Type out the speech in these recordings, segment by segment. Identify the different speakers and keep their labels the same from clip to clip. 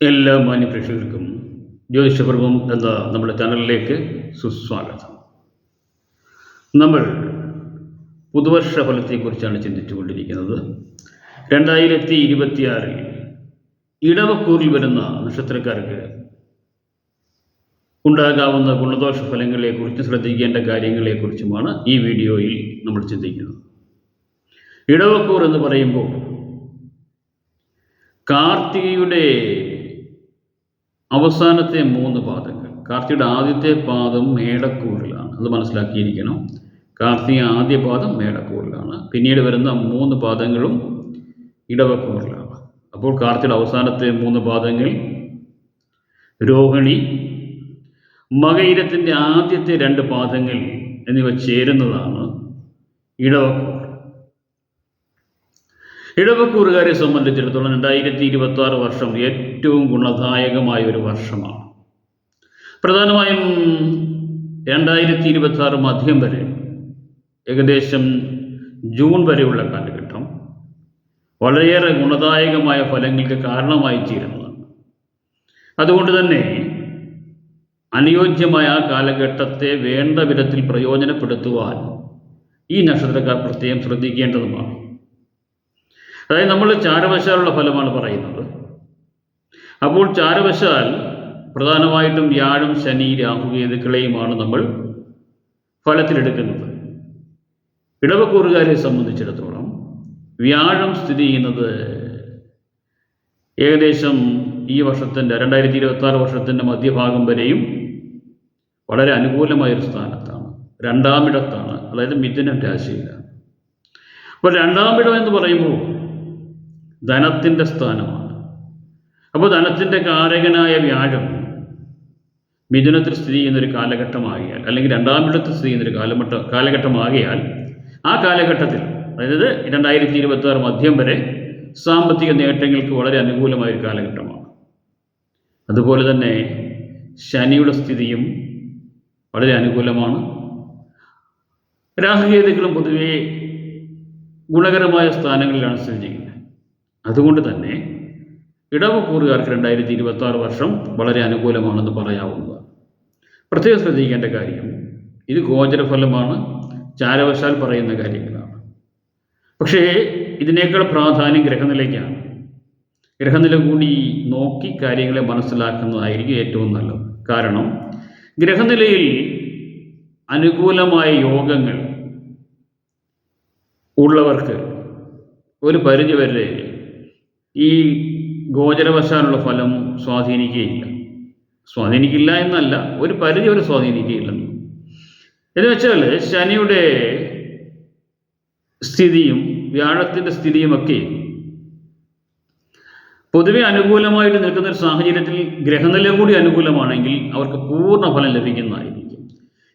Speaker 1: എല്ലാ മാന്യ പ്രേക്ഷകർക്കും ജ്യോതിഷപർവം എന്ന നമ്മുടെ ചാനലിലേക്ക് സുസ്വാഗതം. നമ്മൾ പുതുവർഷ ഫലത്തെക്കുറിച്ചാണ് ചിന്തിച്ചുകൊണ്ടിരിക്കുന്നത്. രണ്ടായിരത്തി ഇരുപത്തിയാറിൽ ഇടവക്കൂറിൽ വരുന്ന നക്ഷത്രക്കാർക്ക് ഉണ്ടാകാവുന്ന ഗുണദോഷ ഫലങ്ങളെക്കുറിച്ച് ശ്രദ്ധിക്കേണ്ട കാര്യങ്ങളെക്കുറിച്ചുമാണ് ഈ വീഡിയോയിൽ നമ്മൾ ചിന്തിക്കുന്നത്. ഇടവക്കൂർ എന്ന് പറയുമ്പോൾ കാർത്തികയുടെ അവസാനത്തെ മൂന്ന് പാദങ്ങൾ. കാർത്തിയുടെ ആദ്യത്തെ പാദം മേടക്കൂറിലാണ്. അത് മനസ്സിലാക്കിയിരിക്കണം. കാർത്തിക ആദ്യ പാദം മേടക്കൂറിലാണ്. പിന്നീട് വരുന്ന മൂന്ന് പാദങ്ങളും ഇടവക്കൂറിലാണ്. അപ്പോൾ കാർത്തിയുടെ അവസാനത്തെ മൂന്ന് പാദങ്ങൾ രോഹിണി മകയിരത്തിന്റെ ആദ്യത്തെ രണ്ട് പാദങ്ങൾ എന്നിവ ചേരുന്നതാണ് ഇടവക്കൂർ ഇടവക്കൂറുകാരെ സംബന്ധിച്ചിടത്തോളം രണ്ടായിരത്തി ഇരുപത്തി ആറ് വർഷം ഏറ്റവും ഗുണദായകമായ ഒരു വർഷമാണ്. പ്രധാനമായും രണ്ടായിരത്തി ഇരുപത്തി ആറ് മധ്യം വരെ ഏകദേശം ജൂൺ വരെയുള്ള കാലഘട്ടം വളരെയേറെ ഗുണദായകമായ ഫലങ്ങൾക്ക് കാരണമായി തീരുന്നതാണ്. അതുകൊണ്ട് തന്നെ അനുയോജ്യമായ ആ കാലഘട്ടത്തെ വേണ്ട വിധത്തിൽ പ്രയോജനപ്പെടുത്തുവാൻ ഈ നക്ഷത്രക്കാർ പ്രത്യേകം ശ്രദ്ധിക്കേണ്ടതുമാണ്. അതായത് നമ്മൾ ചാരവശാലുള്ള ഫലമാണ് പറയുന്നത്. അപ്പോൾ ചാരവശാൽ പ്രധാനമായിട്ടും വ്യാഴം ശനി രാഹു കേതുക്കളെയുമാണ് നമ്മൾ ഫലത്തിലെടുക്കുന്നത്. ഇടവക്കൂറുകാരെ സംബന്ധിച്ചിടത്തോളം വ്യാഴം സ്ഥിതി ചെയ്യുന്നത് ഏകദേശം ഈ വർഷത്തിന്റെ രണ്ടായിരത്തി ഇരുപത്തി ആറ് വർഷത്തിന്റെ മധ്യഭാഗം വരെയും വളരെ അനുകൂലമായൊരു സ്ഥാനത്താണ്. രണ്ടാമിടത്താണ് അതായത് മിഥുനം രാശിയിലാണ്. അപ്പോൾ രണ്ടാമിടം എന്ന് പറയുമ്പോൾ ധനത്തിന്റെ സ്ഥാനമാണ്. അപ്പോൾ ധനത്തിന്റെ കാരകനായ വ്യാഴം മിഥുനത്തിൽ സ്ഥിതി ചെയ്യുന്നൊരു കാലഘട്ടമാകിയാൽ അല്ലെങ്കിൽ രണ്ടാമിടത്തിൽ സ്ഥിതി ചെയ്യുന്നൊരു കാലഘട്ട കാലഘട്ടമാകിയാൽ ആ കാലഘട്ടത്തിൽ അതായത് രണ്ടായിരത്തി ഇരുപത്തി ആറ് മധ്യം വരെ സാമ്പത്തിക നേട്ടങ്ങൾക്ക് വളരെ അനുകൂലമായ ഒരു കാലഘട്ടമാണ്. അതുപോലെ തന്നെ ശനിയുടെ സ്ഥിതിയും വളരെ അനുകൂലമാണ്. രാഹുകേതുക്കളും പൊതുവേ ഗുണകരമായ സ്ഥാനങ്ങളിലാണ് സ്ഥിതി ചെയ്യുന്നത്. അതുകൊണ്ട് തന്നെ ഇടവക്കൂറുകാർക്ക് രണ്ടായിരത്തി ഇരുപത്തി ആറ് വർഷം വളരെ അനുകൂലമാണെന്ന് പറയാവുന്നതാണ്. പ്രത്യേകം ശ്രദ്ധിക്കേണ്ട കാര്യം ഇത് ഗോചരഫലമാണ് ചാരവശാൽ പറയുന്ന കാര്യങ്ങളാണ്. പക്ഷേ ഇതിനേക്കാൾ പ്രാധാന്യം ഗ്രഹനിലയ്ക്കാണ്. ഗ്രഹനില കൂടി നോക്കി കാര്യങ്ങളെ മനസ്സിലാക്കുന്നതായിരിക്കും ഏറ്റവും നല്ലത്. കാരണം ഗ്രഹനിലയിൽ അനുകൂലമായ യോഗങ്ങൾ ഉള്ളവർക്ക് ഒരു പരിധിവരെ ഈ ഗോചരവശാലുള്ള ഫലം സ്വാധീനിക്കുകയില്ല. സ്വാധീനിക്കില്ല എന്നല്ല ഒരു പരിധി വരെ സ്വാധീനിക്കുകയില്ലെന്ന് എന്ന് വെച്ചാൽ ശനിയുടെ സ്ഥിതിയും വ്യാഴത്തിന്റെ സ്ഥിതിയുമൊക്കെ പൊതുവെ അനുകൂലമായിട്ട് നിൽക്കുന്ന ഒരു സാഹചര്യത്തിൽ ഗ്രഹനില കൂടി അനുകൂലമാണെങ്കിൽ അവർക്ക് പൂർണ ഫലം ലഭിക്കുന്നതായിരിക്കും.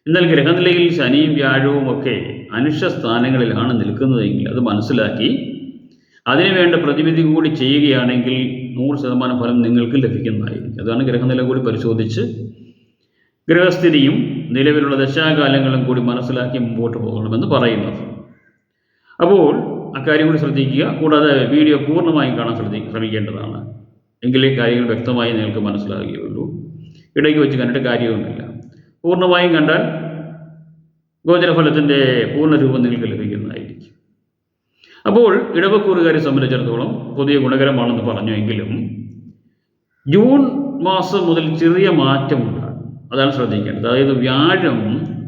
Speaker 1: എന്നാൽ ഗ്രഹനിലയിൽ ശനിയും വ്യാഴവും ഒക്കെ അനുഷ്യ സ്ഥാനങ്ങളിലാണ് നിൽക്കുന്നതെങ്കിൽ അത് മനസ്സിലാക്കി അതിനുവേണ്ട പ്രതിവിധി കൂടി ചെയ്യുകയാണെങ്കിൽ നൂറ് ശതമാനം ഫലം നിങ്ങൾക്ക് ലഭിക്കുന്നതായിരിക്കും. അതാണ് ഗ്രഹനില കൂടി പരിശോധിച്ച് ഗ്രഹസ്ഥിതിയും നിലവിലുള്ള ദശാകാലങ്ങളും കൂടി മനസ്സിലാക്കി മുമ്പോട്ട് പോകണമെന്ന് പറയുന്നത്. അപ്പോൾ അക്കാര്യം കൂടി ശ്രദ്ധിക്കുക. കൂടാതെ വീഡിയോ പൂർണമായും കാണാൻ ശ്രദ്ധി ശ്രമിക്കേണ്ടതാണ്. എങ്കിലേ കാര്യങ്ങൾ വ്യക്തമായി നിങ്ങൾക്ക് മനസ്സിലാകുകയുള്ളൂ ഇടയ്ക്ക് വെച്ച് കണ്ടിട്ട് കാര്യവുമില്ല പൂർണമായും കണ്ടാൽ ഗോചരഫലത്തിന്റെ പൂർണ രൂപം നിങ്ങൾക്ക് ലഭിക്കുന്നതായിരിക്കും അപ്പോൾ ഇടവക്കൂറുകാരെ സംബന്ധിച്ചിടത്തോളം പുതിയ ഗുണകരമാണെന്ന് പറഞ്ഞു എങ്കിലും ജൂൺ മാസം മുതൽ ചെറിയ മാറ്റമുണ്ടാകും. അതാണ് ശ്രദ്ധിക്കേണ്ടത്. അതായത് വ്യാഴം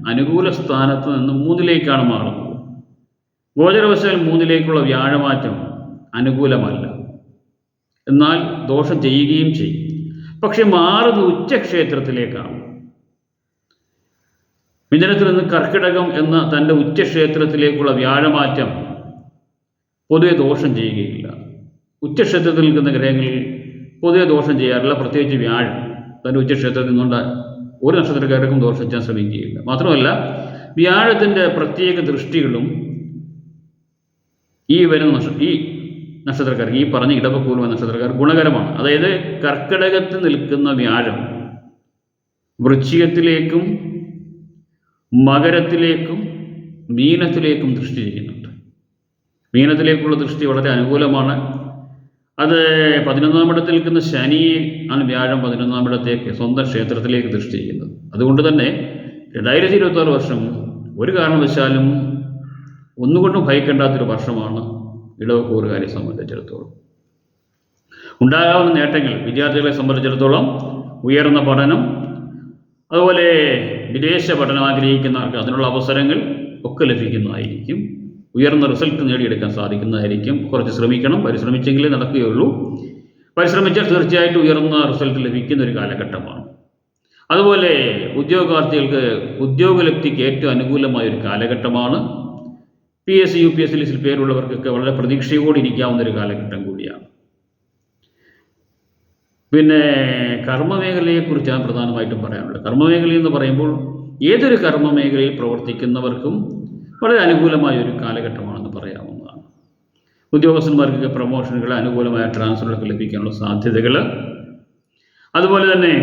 Speaker 1: അനുകൂല സ്ഥാനത്ത് നിന്ന് മൂന്നിലേക്കാണ് മാറുന്നത്. ഗോചരവശാൽ മൂന്നിലേക്കുള്ള വ്യാഴമാറ്റം അനുകൂലമല്ല. എന്നാൽ ദോഷം ചെയ്യുകയും ചെയ്യും. പക്ഷെ മാറുന്നത് ഉച്ചക്ഷേത്രത്തിലേക്കാണ്. മിഥുനത്തിൽ നിന്ന് കർക്കിടകം എന്ന തന്റെ ഉച്ചക്ഷേത്രത്തിലേക്കുള്ള വ്യാഴമാറ്റം പൊതുവെ ദോഷം ചെയ്യുകയില്ല. ഉച്ചക്ഷേത്രത്തിൽ നിൽക്കുന്ന ഗ്രഹങ്ങളിൽ പൊതുവെ ദോഷം ചെയ്യാറില്ല. പ്രത്യേകിച്ച് വ്യാഴം. തന്റെ ഉച്ചക്ഷേത്രത്തിൽ നിന്നുകൊണ്ട് ഒരു നക്ഷത്രക്കാർക്കും ദോഷം ചെയ്യാൻ ശ്രമിക്കുകയില്ല. മാത്രമല്ല വ്യാഴത്തിന്റെ പ്രത്യേക ദൃഷ്ടികളും ഈ വരുന്ന നക്ഷ ഈ നക്ഷത്രക്കാർക്ക് ഈ പറഞ്ഞ ഇടവക്കൂർവ നക്ഷത്രക്കാർ ഗുണകരമാണ്. അതായത് കർക്കിടകത്തിൽ നിൽക്കുന്ന വ്യാഴം വൃശ്ചികത്തിലേക്കും മകരത്തിലേക്കും മീനത്തിലേക്കും ദൃഷ്ടി ചെയ്യുന്നുണ്ട് മീനത്തിലേക്കുള്ള ദൃഷ്ടി വളരെ അനുകൂലമാണ്. അത് പതിനൊന്നാം ഇടത്തിൽ നിൽക്കുന്ന ശനിയെ ആണ് വ്യാഴം പതിനൊന്നാം ഇടത്തേക്ക് സ്വന്തം ക്ഷേത്രത്തിലേക്ക് ദൃഷ്ടി ചെയ്യുന്നത്. അതുകൊണ്ട് തന്നെ രണ്ടായിരത്തി ഇരുപത്തി വർഷം ഒരു കാരണവശാലും ഒന്നുകൊണ്ടും ഭയക്കേണ്ടാത്തൊരു വർഷമാണ് ഇടവക്കൂറുകാരെ സംബന്ധിച്ചിടത്തോളം. ഉണ്ടാകാവുന്ന നേട്ടങ്ങൾ വിദ്യാർത്ഥികളെ സംബന്ധിച്ചിടത്തോളം ഉയർന്ന പഠനം അതുപോലെ വിദേശ പഠനം ആഗ്രഹിക്കുന്നവർക്ക് അതിനുള്ള അവസരങ്ങൾ ഒക്കെ ലഭിക്കുന്നതായിരിക്കും. ഉയർന്ന റിസൾട്ട് നേടിയെടുക്കാൻ സാധിക്കുന്നതായിരിക്കും. കുറച്ച് ശ്രമിക്കണം പരിശ്രമിച്ചെങ്കിലേ നടക്കുകയുള്ളൂ. പരിശ്രമിച്ചാൽ തീർച്ചയായിട്ടും ഉയർന്ന റിസൾട്ട് ലഭിക്കുന്ന ഒരു കാലഘട്ടമാണ്. അതുപോലെ ഉദ്യോഗാർത്ഥികൾക്ക് ഉദ്യോഗലബ്ധിക്ക് ഏറ്റവും അനുകൂലമായ ഒരു കാലഘട്ടമാണ്. P S C U P S C ലിസ്റ്റിൽ പേരുള്ളവർക്കൊക്കെ വളരെ പ്രതീക്ഷയോടെ ഇരിക്കാവുന്ന ഒരു കാലഘട്ടം കൂടിയാണ്. പിന്നെ കർമ്മമേഖലയെക്കുറിച്ചാണ് പ്രധാനമായിട്ടും പറയാനുള്ളത്. കർമ്മമേഖല എന്ന് പറയുമ്പോൾ ഏതൊരു കർമ്മമേഖലയിൽ പ്രവർത്തിക്കുന്നവർക്കും വളരെ അനുകൂലമായ ഒരു കാലഘട്ടമാണെന്ന് പറയാവുന്നതാണ്. ഉദ്യോഗസ്ഥന്മാർക്കൊക്കെ പ്രൊമോഷനുകൾ അനുകൂലമായ ട്രാൻസ്ഫറുകളൊക്കെ ലഭിക്കാനുള്ള സാധ്യതകൾ. അതുപോലെ തന്നെ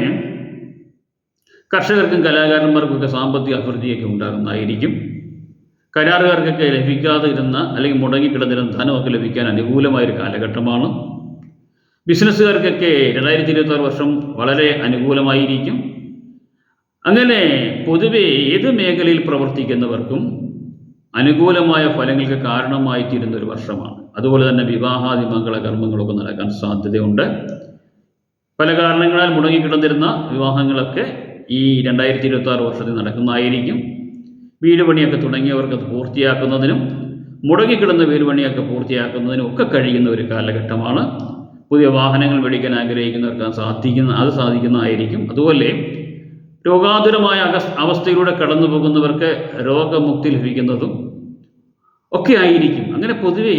Speaker 1: കർഷകർക്കും കലാകാരന്മാർക്കൊക്കെ സാമ്പത്തിക അഭിവൃദ്ധിയൊക്കെ ഉണ്ടാകുന്നതായിരിക്കും. കരാറുകാർക്കൊക്കെ ലഭിക്കാതെ ഇരുന്ന അല്ലെങ്കിൽ മുടങ്ങിക്കിടന്നിരുന്ന ധനമൊക്കെ ലഭിക്കാൻ അനുകൂലമായ ഒരു കാലഘട്ടമാണ്. ബിസിനസ്സുകാർക്കൊക്കെ രണ്ടായിരത്തി ഇരുപത്തി വർഷം വളരെ അനുകൂലമായിരിക്കും. അങ്ങനെ പൊതുവെ ഏത് മേഖലയിൽ പ്രവർത്തിക്കുന്നവർക്കും അനുകൂലമായ ഫലങ്ങൾക്ക് കാരണമായി തീരുന്ന ഒരു വർഷമാണ്. അതുപോലെ തന്നെ വിവാഹാദി മംഗള കർമ്മങ്ങളൊക്കെ നടക്കാൻ സാധ്യതയുണ്ട്. പല കാരണങ്ങളാൽ മുടങ്ങിക്കിടന്നിരുന്ന വിവാഹങ്ങളൊക്കെ ഈ രണ്ടായിരത്തി ഇരുപത്തി ആറ് വർഷത്തിൽ നടക്കുന്നതായിരിക്കും. വീട് പണിയൊക്കെ തുടങ്ങിയവർക്ക് അത് പൂർത്തിയാക്കുന്നതിനും മുടങ്ങിക്കിടന്ന വീട് പണിയൊക്കെ പൂർത്തിയാക്കുന്നതിനും ഒക്കെ കഴിയുന്ന ഒരു കാലഘട്ടമാണ്. പുതിയ വാഹനങ്ങൾ മേടിക്കാൻ ആഗ്രഹിക്കുന്നവർക്ക് സാധിക്കുന്ന അത് സാധിക്കുന്നതായിരിക്കും. അതുപോലെ രോഗാതുരമായ അവസ്ഥയിലൂടെ കടന്നു പോകുന്നവർക്ക് രോഗമുക്തി ലഭിക്കുന്നതും ഒക്കെ ആയിരിക്കും അങ്ങനെ പൊതുവേ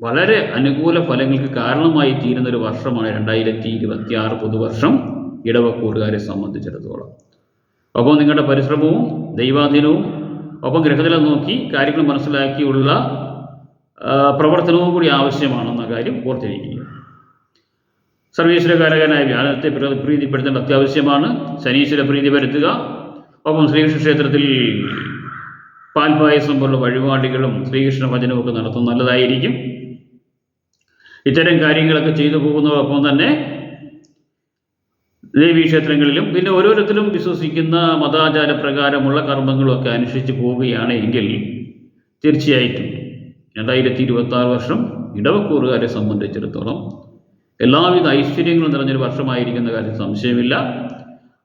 Speaker 1: വളരെ അനുകൂല ഫലങ്ങൾക്ക് കാരണമായി തീരുന്ന ഒരു വർഷമാണ് രണ്ടായിരത്തി ഇരുപത്തി ആറ് പുതുവർഷം ഇടവക്കൂറുകാരെ സംബന്ധിച്ചിടത്തോളം. ഒപ്പം നിങ്ങളുടെ പരിശ്രമവും ദൈവാധീനവും ഒപ്പം ഗ്രഹനില നോക്കി കാര്യങ്ങൾ മനസ്സിലാക്കിയുള്ള പ്രവർത്തനവും കൂടി ആവശ്യമാണെന്ന കാര്യം ഓർത്തിരിക്കുക. സർവീശ്വരകാരകനായ വ്യാഴത്തെ പ്ര- പ്രീതിപ്പെടുത്തേണ്ട അത്യാവശ്യമാണ്. ശനീശ്വര പ്രീതി വരുത്തുക. ഒപ്പം ശ്രീകൃഷ്ണ ക്ഷേത്രത്തിൽ പാൽപായസം പോലുള്ള വഴിപാടുകളും ശ്രീകൃഷ്ണ ഭജനവും ഒക്കെ നടത്തുന്നത് നല്ലതായിരിക്കും. ഇത്തരം കാര്യങ്ങളൊക്കെ ചെയ്തു പോകുന്നതോടൊപ്പം തന്നെ ദേവീക്ഷേത്രങ്ങളിലും പിന്നെ ഓരോരുത്തരും വിശ്വസിക്കുന്ന മതാചാര പ്രകാരമുള്ള കർമ്മങ്ങളൊക്കെ അനുഷ്ഠിച്ച് പോവുകയാണ് എങ്കിൽ തീർച്ചയായിട്ടും രണ്ടായിരത്തി ഇരുപത്തി ആറ് വർഷം ഇടവക്കൂറുകാരെ സംബന്ധിച്ചിടത്തോളം എല്ലാവിധ ഐശ്വര്യങ്ങളും നിറഞ്ഞൊരു വർഷമായിരിക്കുന്ന കാര്യം സംശയമില്ല.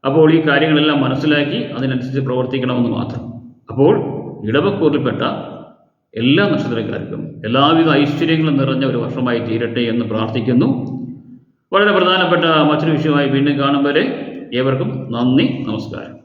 Speaker 1: അപ്പോൾ ഈ കാര്യങ്ങളെല്ലാം മനസ്സിലാക്കി അതിനനുസരിച്ച് പ്രവർത്തിക്കണമെന്ന് മാത്രം. അപ്പോൾ ഇടവക്കൂറിൽപ്പെട്ട എല്ലാ നക്ഷത്രക്കാർക്കും എല്ലാവിധ ഐശ്വര്യങ്ങളും നിറഞ്ഞ ഒരു വർഷമായി തീരട്ടെ എന്ന് പ്രാർത്ഥിക്കുന്നു. വളരെ പ്രധാനപ്പെട്ട മറ്റൊരു വിഷയമായി വീണ്ടും കാണും വരെ. ഏവർക്കും നന്ദി നമസ്കാരം.